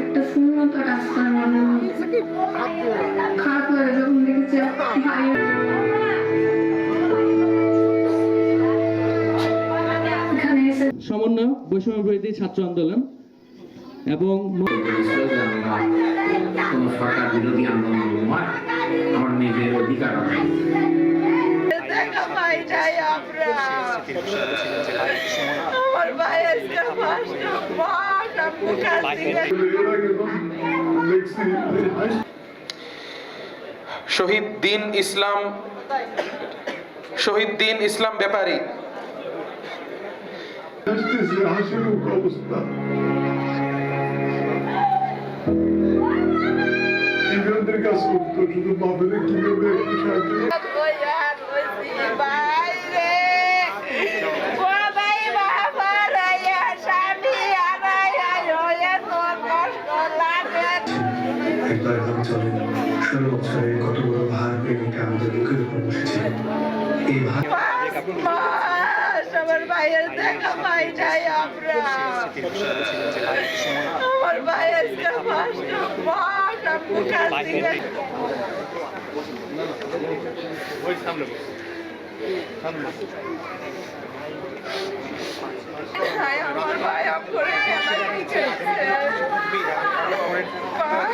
একটা সুন্দর রাস্তার মনে খারাপ লাগে যখন দেখেছি সমন্বয় বৈষম্য বিরোধী ছাত্র আন্দোলন এবং সরকার বিরোধী আন্দোলন আমার মেয়েদের অধিকার নাই আমরা। আমার ভাই আজকে পাঁচটা মাস আপনি কাছে শহীদ দিন ইসলাম শহীদ দিন ইসলাম ব্যাপারী। অবস্থা ইমরানদের কাজ করতো শুধু বাপেরে কীভাবে একবার ভাবে চলেন ষোলো বছরে কত বড় ভার প্রেমিকা আমাদের বুকের উপর বসেছিল। এই ভার আমার ভাইয়ের দেখা পাই নাই আমরা আমার ভাই আজকে পাঁচটা মাস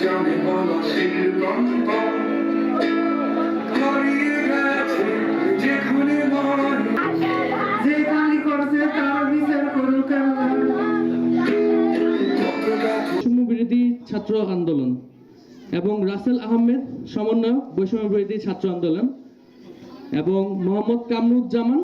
না যে খালি করছে তার বিচার করুক বিরোধী ছাত্র আন্দোলন এবং রাসেল আহমেদ সমন্বয় বৈষম্য বিরোধী ছাত্র আন্দোলন এবং মোহাম্মদ কামরুজ্জামান